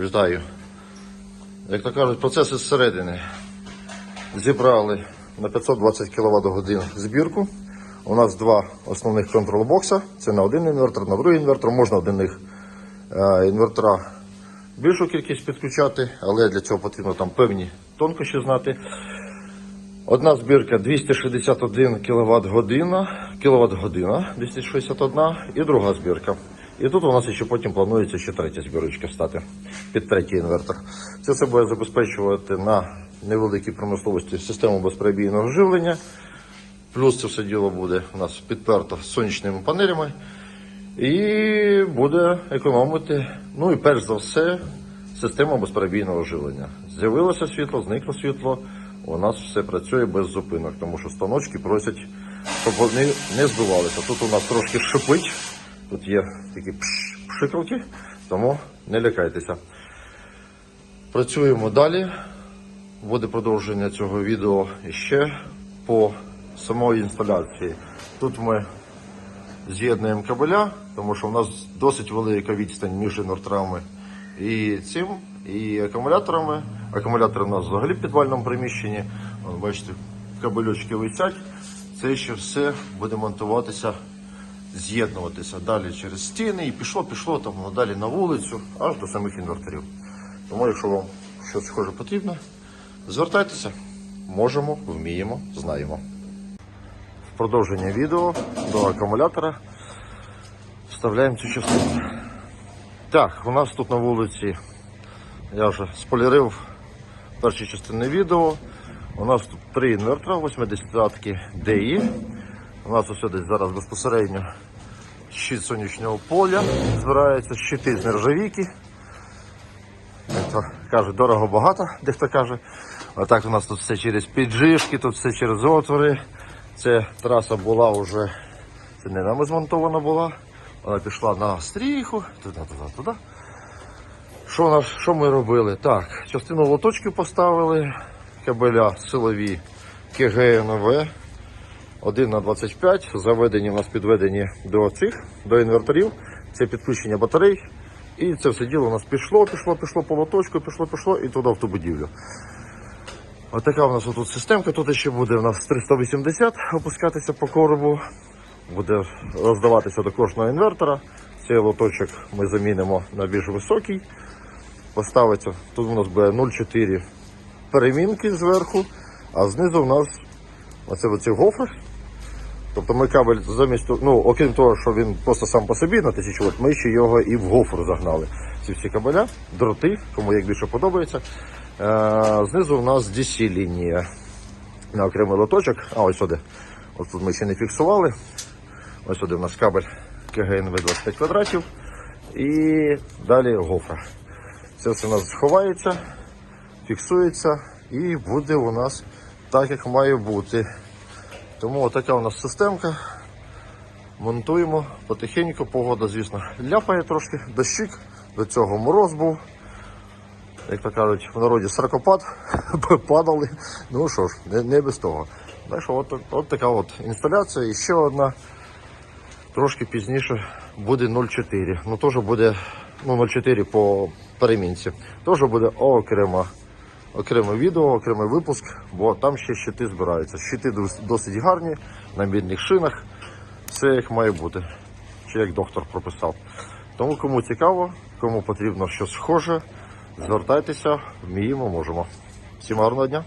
Вітаю. Як то кажуть, процеси зсередини. Зібрали на 520 кВт годин збірку. У нас два основних контрол-бокса. Це на один інвертор, на другий інвертор. Можна один них е, інвертора більшу кількість підключати, але для цього потрібно там певні тонкощі знати. Одна збірка 261 кВт година, кВт година 261 і друга збірка. І тут у нас ще потім планується ще третя збірочка стати під третій інвертор. Це все буде забезпечувати на невеликій промисловості систему безперебійного живлення. Плюс це все діло буде у нас підперто сонячними панелями і буде економити, ну і перш за все, система безперебійного живлення. З'явилося світло, зникло світло. У нас все працює без зупинок, тому що станочки просять, щоб вони не збивалися. Тут у нас трошки шипить, тут є такі пш- пшикалки, тому не лякайтеся. Працюємо далі. Буде продовження цього відео ще по самої інсталяції. Тут ми з'єднуємо кабеля, тому що у нас досить велика відстань між інверторами і цим, і акумуляторами. Акумулятори у нас взагалі в підвальному приміщенні. Бачите, кабельочки висять. Це ще все буде монтуватися, з'єднуватися далі через стіни і пішло, пішло там далі на вулицю, аж до самих інверторів. Тому, якщо вам щось схоже потрібно, звертайтеся. Можемо, вміємо, знаємо. В продовження відео до акумулятора вставляємо цю частину. Так, у нас тут на вулиці, я вже спойлерив перші частини відео. У нас тут три інвертора, 80-ки DI. У нас ось десь зараз безпосередньо щит сонячного поля збирається, щити з нержавійки. Як каже, дорого багато, дехто каже. А так у нас тут все через піджишки, тут все через отвори. Це траса була вже, це не нами змонтована була. Вона пішла на стріху, туди, туди, туди. Що, що ми робили? Так, частину лоточків поставили, кабеля силові КГНВ 1 на 25, заведені у нас підведені до цих, до інверторів. Це підключення батарей. І це все діло у нас пішло, пішло, пішло по лоточку, пішло, пішло і туди в ту будівлю. Ось така у нас тут системка. Тут ще буде у нас 380 опускатися по коробу. Буде роздаватися до кожного інвертора. Цей лоточок ми замінимо на більш високий. Поставиться. Тут у нас буде 0,4 перемінки зверху, а знизу у нас оце оці гофри. Тобто ми кабель замість, ну, окрім того, що він просто сам по собі на 1000 вольт, ми ще його і в гофру загнали. Ці всі кабеля, дроти, кому як більше подобається. Е, знизу у нас DC лінія на окремий лоточок. А ось сюди. Ось тут ми ще не фіксували. Ось сюди у нас кабель КГНВ 25 квадратів. І далі гофра. Це все у нас сховається, фіксується і буде у нас так, як має бути. Тому отака у нас системка. Монтуємо потихеньку, погода, звісно, ляпає трошки, дощик, до цього мороз був. Як то кажуть, в народі саркопад падали. Ну що ж, не, не без того. Так що от, от така от інсталяція. І ще одна. Трошки пізніше буде 0,4. Ну теж буде ну, 0,4 по перемінці. Теж буде окремо, окреме відео, окремий випуск, бо там ще щити збираються. Щити досить гарні, на мідних шинах. Все як має бути. Чи як доктор прописав. Тому кому цікаво, кому потрібно щось схоже, звертайтеся, вміємо, можемо. Всім гарного дня!